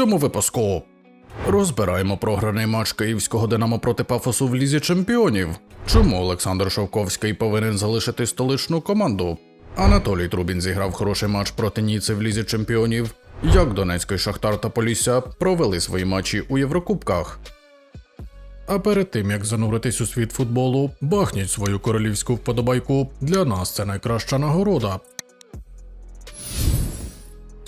цьому випуску. Розбираємо програний матч київського Динамо проти Пафосу в лізі чемпіонів. Чому Олександр Шовковський повинен залишити столичну команду? Анатолій Трубін зіграв хороший матч проти Ніци в лізі чемпіонів. Як Донецький Шахтар та Полісся провели свої матчі у Єврокубках. А перед тим як зануритись у світ футболу, бахніть свою королівську вподобайку. Для нас це найкраща нагорода.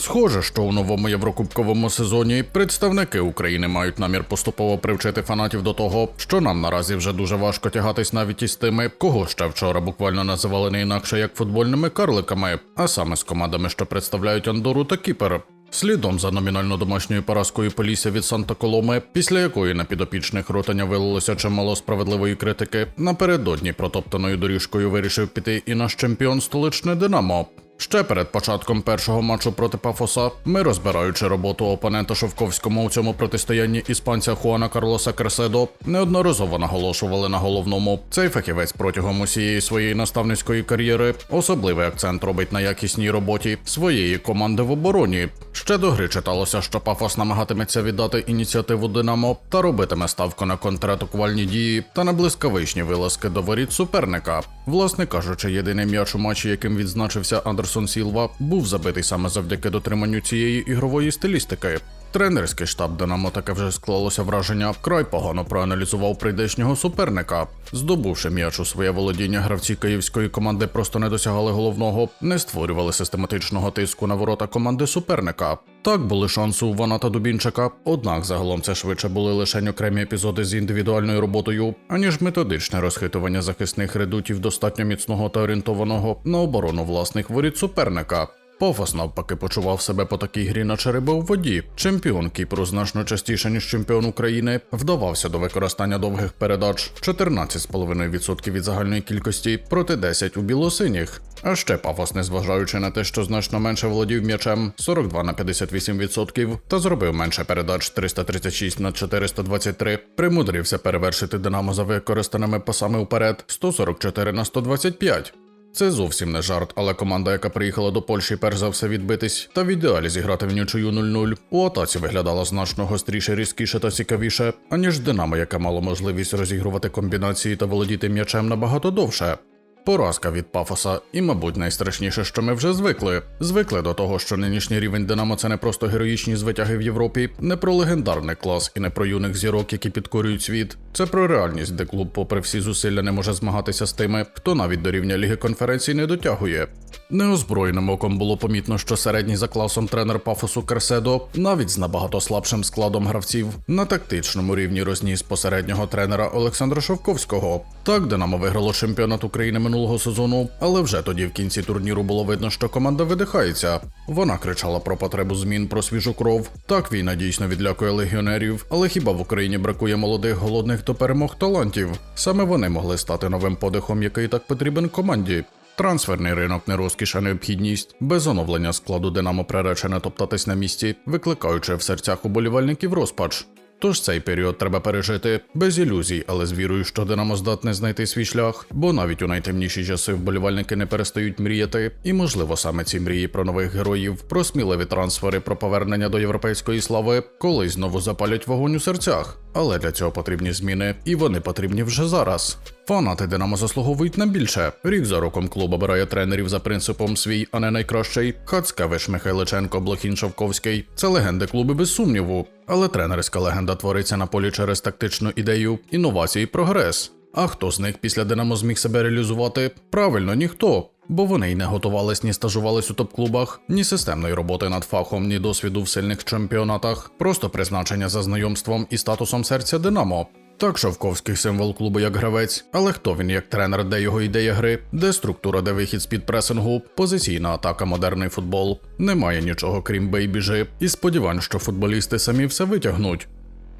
Схоже, що у новому єврокубковому сезоні представники України мають намір поступово привчити фанатів до того, що нам наразі вже дуже важко тягатись навіть із тими, кого ще вчора буквально називали не інакше як футбольними карликами, а саме з командами, що представляють Андору та Кіпер. Слідом за номінально домашньою поразкою Полісся від Санта Коломи, після якої на підопічних ротання вилилося чимало справедливої критики, напередодні протоптаною доріжкою вирішив піти і наш чемпіон столичне Динамо. Ще перед початком першого матчу проти Пафоса ми, розбираючи роботу опонента Шовковському у цьому протистоянні іспанця Хуана Карлоса Керседо, неодноразово наголошували на головному. Цей фахівець протягом усієї своєї наставницької кар'єри особливий акцент робить на якісній роботі своєї команди в обороні. Ще до гри читалося, що Пафос намагатиметься віддати ініціативу Динамо та робитиме ставку на контратакувальні дії та на блискавичні вилазки до воріт суперника. Власне кажучи, єдиний м'яч у матчі, яким відзначився Андерсон Сілва, був забитий саме завдяки дотриманню цієї ігрової стилістики. Тренерський штаб Динамо таке вже склалося враження, вкрай погано проаналізував прийдешнього суперника. Здобувши м'яч у своє володіння, гравці київської команди просто не досягали головного, не створювали систематичного тиску на ворота команди суперника. Так були шанси у Вана та Дубінчика, однак загалом це швидше були лише окремі епізоди з індивідуальною роботою, аніж методичне розхитування захисних редутів достатньо міцного та орієнтованого на оборону власних воріт суперника. Пафос навпаки почував себе по такій грі на череби у воді. Чемпіон Кіпру значно частіше, ніж чемпіон України, вдавався до використання довгих передач 14,5% від загальної кількості проти 10 у білосиніх. А ще Пафос, незважаючи на те, що значно менше володів м'ячем 42 на 58% та зробив менше передач 336 на 423, примудрився перевершити Динамо за використаними пасами вперед 144 на 125. Це зовсім не жарт, але команда, яка приїхала до Польщі, перш за все відбитись, та в ідеалі зіграти в нічию 0-0, у атаці виглядала значно гостріше, різкіше та цікавіше, аніж Динамо, яка мала можливість розігрувати комбінації та володіти м'ячем набагато довше. Поразка від пафоса, і, мабуть, найстрашніше, що ми вже звикли. Звикли до того, що нинішній рівень Динамо це не просто героїчні звитяги в Європі, не про легендарний клас і не про юних зірок, які підкорюють світ. Це про реальність, де клуб, попри всі зусилля, не може змагатися з тими, хто навіть до рівня Ліги конференцій не дотягує. Неозброєним оком було помітно, що середній за класом тренер Пафосу Керседо, навіть з набагато слабшим складом гравців, на тактичному рівні розніс посереднього тренера Олександра Шовковського. Так Динамо виграло чемпіонат України минулого сезону, але вже тоді в кінці турніру було видно, що команда видихається. Вона кричала про потребу змін про свіжу кров. Так війна дійсно відлякує легіонерів, але хіба в Україні бракує молодих голодних до перемог талантів? Саме вони могли стати новим подихом, який так потрібен команді. Трансферний ринок не розкіш, а необхідність. Без оновлення складу Динамо приречене топтатись на місці, викликаючи в серцях уболівальників розпач. Тож цей період треба пережити без ілюзій, але з вірою, що Динамо здатне знайти свій шлях, бо навіть у найтемніші часи вболівальники не перестають мріяти, і можливо саме ці мрії про нових героїв, про сміливі трансфери, про повернення до європейської слави, колись знову запалять вогонь у серцях. Але для цього потрібні зміни, і вони потрібні вже зараз. Фанати Динамо заслуговують на більше. Рік за роком клуб обирає тренерів за принципом свій, а не найкращий. Хацкевич, Михайличенко, Блохін Шовковський. Це легенди клуби без сумніву. Але тренерська легенда твориться на полі через тактичну ідею, інновації, прогрес. А хто з них після Динамо зміг себе реалізувати? Правильно, ніхто. Бо вони й не готувались, ні стажувались у топ-клубах, ні системної роботи над фахом, ні досвіду в сильних чемпіонатах, просто призначення за знайомством і статусом серця Динамо. Так, Шовковський символ клубу як гравець, але хто він як тренер, де його ідея гри, де структура, де вихід з-під пресингу, позиційна атака, модерний футбол. Немає нічого крім бейбіжи, і сподівань, що футболісти самі все витягнуть.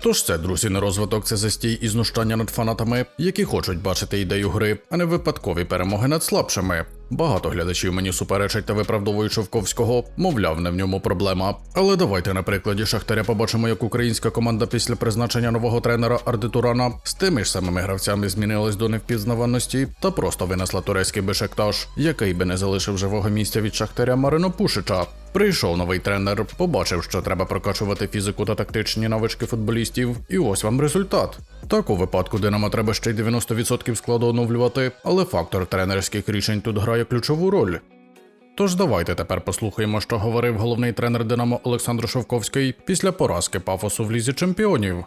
Тож це, друзі, не розвиток, це застій і знущання над фанатами, які хочуть бачити ідею гри, а не випадкові перемоги над слабшими. Багато глядачів мені суперечать та виправдовують Шовковського, мовляв, не в ньому проблема. Але давайте на прикладі Шахтаря побачимо, як українська команда після призначення нового тренера Ардитурана з тими ж самими гравцями змінилась до невпізнаваності та просто винесла турецький Бешектаж, який би не залишив живого місця від Шахтаря Марино Пушича. Прийшов новий тренер, побачив, що треба прокачувати фізику та тактичні навички футболістів, і ось вам результат. Так у випадку Динамо треба ще й 90% складу оновлювати, але фактор тренерських рішень тут грає ключову роль. Тож давайте тепер послухаємо, що говорив головний тренер Динамо Олександр Шовковський після поразки пафосу в лізі чемпіонів.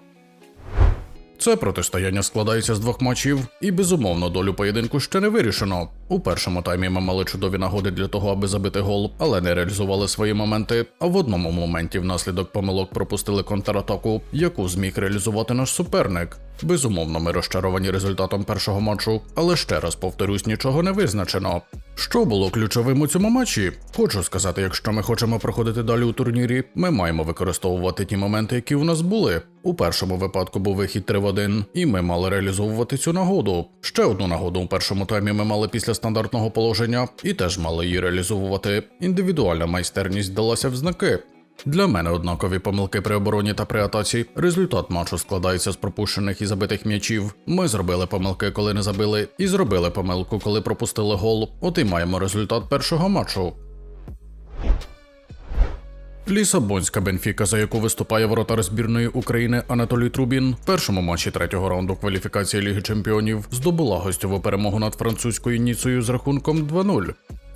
Це протистояння складається з двох матчів, і безумовно долю поєдинку ще не вирішено. У першому таймі ми мали чудові нагоди для того, аби забити гол, але не реалізували свої моменти. А в одному моменті внаслідок помилок пропустили контратаку, яку зміг реалізувати наш суперник. Безумовно, ми розчаровані результатом першого матчу, але ще раз повторюсь, нічого не визначено. Що було ключовим у цьому матчі? Хочу сказати, якщо ми хочемо проходити далі у турнірі, ми маємо використовувати ті моменти, які у нас були. У першому випадку був вихід 3 в 1, і ми мали реалізовувати цю нагоду. Ще одну нагоду у першому таймі ми мали після стандартного положення і теж мали її реалізовувати. Індивідуальна майстерність далася в знаки. Для мене однакові помилки при обороні та при атаці. Результат матчу складається з пропущених і забитих м'ячів. Ми зробили помилки, коли не забили, і зробили помилку, коли пропустили гол. От і маємо результат першого матчу. Лісабонська Бенфіка, за яку виступає воротар збірної України Анатолій Трубін, в першому матчі третього раунду кваліфікації Ліги Чемпіонів здобула гостьову перемогу над французькою Ніцею з рахунком 2-0.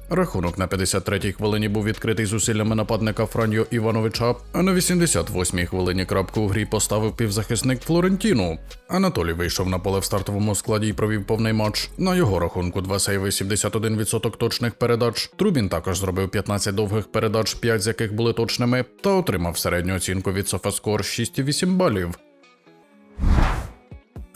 Рахунок на 53-й хвилині був відкритий зусиллями нападника Франьо Івановича, а на 88-й хвилині крапку у грі поставив півзахисник Флорентіну. Анатолій вийшов на поле в стартовому складі і провів повний матч. На його рахунку два сейви, 71% точних передач. Трубін також зробив 15 довгих передач, 5 з яких були точними, та отримав середню оцінку від Софаскор 6,8 балів.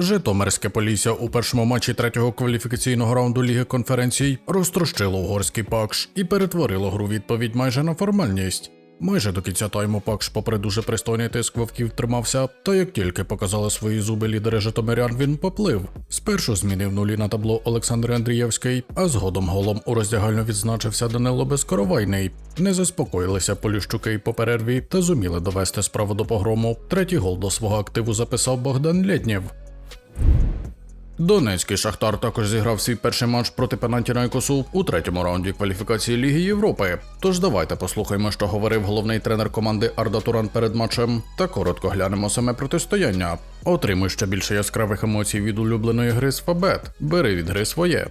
Житомирське Полісся у першому матчі третього кваліфікаційного раунду Ліги конференцій розтрощило угорський пакш і перетворило гру відповідь майже на формальність. Майже до кінця тайму Пакш, попри дуже пристойний тиск вовків, тримався, та як тільки показали свої зуби лідери Житомирян, він поплив. Спершу змінив нулі на табло Олександр Андрієвський, а згодом голом у роздягальню відзначився Данило Безкоровайний. Не заспокоїлися поліщуки по перерві та зуміли довести справу до погрому. Третій гол до свого активу записав Богдан Лєднєв. Донецький Шахтар також зіграв свій перший матч проти Панатінайкосу у третьому раунді кваліфікації Ліги Європи. Тож давайте послухаємо, що говорив головний тренер команди Арда Туран перед матчем, та коротко глянемо саме протистояння. Отримуй ще більше яскравих емоцій від улюбленої гри з Фабет. Бери від гри своє.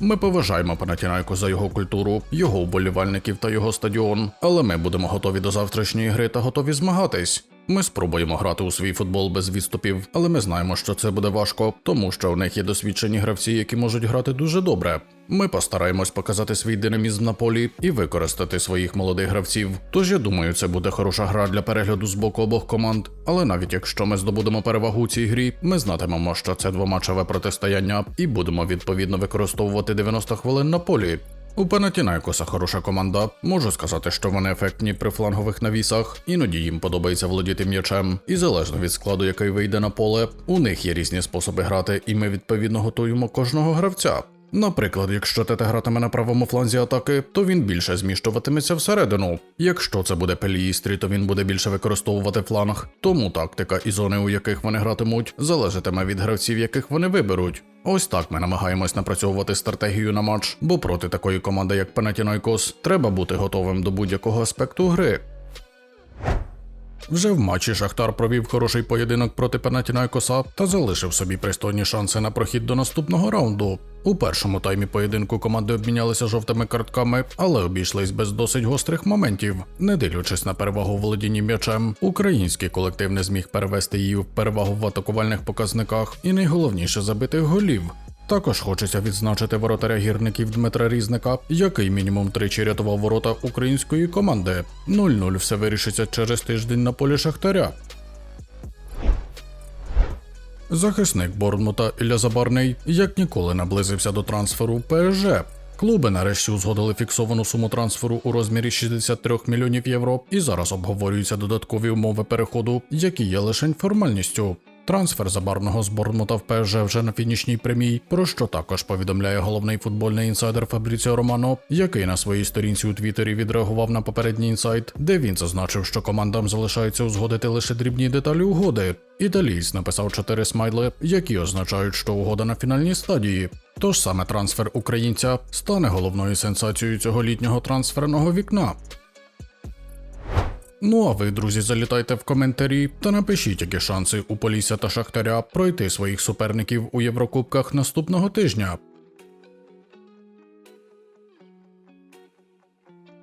Ми поважаємо Панатінайку за його культуру, його вболівальників та його стадіон, але ми будемо готові до завтрашньої гри та готові змагатись. Ми спробуємо грати у свій футбол без відступів, але ми знаємо, що це буде важко, тому що у них є досвідчені гравці, які можуть грати дуже добре. Ми постараємось показати свій динамізм на полі і використати своїх молодих гравців. Тож я думаю, це буде хороша гра для перегляду з боку обох команд. Але навіть якщо ми здобудемо перевагу у цій грі, ми знатимемо, що це двоматчеве протистояння, і будемо відповідно використовувати 90 хвилин на полі. У Панатінайкоса хороша команда. Можу сказати, що вони ефектні при флангових навісах, іноді їм подобається володіти м'ячем, і залежно від складу, який вийде на поле, у них є різні способи грати, і ми відповідно готуємо кожного гравця. Наприклад, якщо Тете гратиме на правому фланзі атаки, то він більше зміщуватиметься всередину. Якщо це буде Пеліїстрі, то він буде більше використовувати фланг. Тому тактика і зони, у яких вони гратимуть, залежатиме від гравців, яких вони виберуть. Ось так ми намагаємось напрацьовувати стратегію на матч, бо проти такої команди, як Панатінайкос, треба бути готовим до будь-якого аспекту гри. Вже в матчі Шахтар провів хороший поєдинок проти Панатінайкоса та залишив собі пристойні шанси на прохід до наступного раунду. У першому таймі поєдинку команди обмінялися жовтими картками, але обійшлись без досить гострих моментів. Не дивлячись на перевагу у володінні м'ячем, український колектив не зміг перевести її в перевагу в атакувальних показниках і найголовніше забитих голів. Також хочеться відзначити воротаря гірників Дмитра Різника, який мінімум тричі рятував ворота української команди. 0-0 все вирішиться через тиждень на полі Шахтаря. Захисник Борнмута Ілля Забарний як ніколи наблизився до трансферу в. Клуби нарешті узгодили фіксовану суму трансферу у розмірі 63 мільйонів євро, і зараз обговорюються додаткові умови переходу, які є лише формальністю. Трансфер забарного з Борнмута в ПСЖ вже на фінішній прямій, про що також повідомляє головний футбольний інсайдер Фабріціо Романо, який на своїй сторінці у Твіттері відреагував на попередній інсайт, де він зазначив, що командам залишається узгодити лише дрібні деталі угоди. Італієць написав чотири смайли, які означають, що угода на фінальній стадії. Тож саме трансфер українця стане головною сенсацією цього літнього трансферного вікна. Ну а ви, друзі, залітайте в коментарі та напишіть, які шанси у Полісся та Шахтаря пройти своїх суперників у Єврокубках наступного тижня.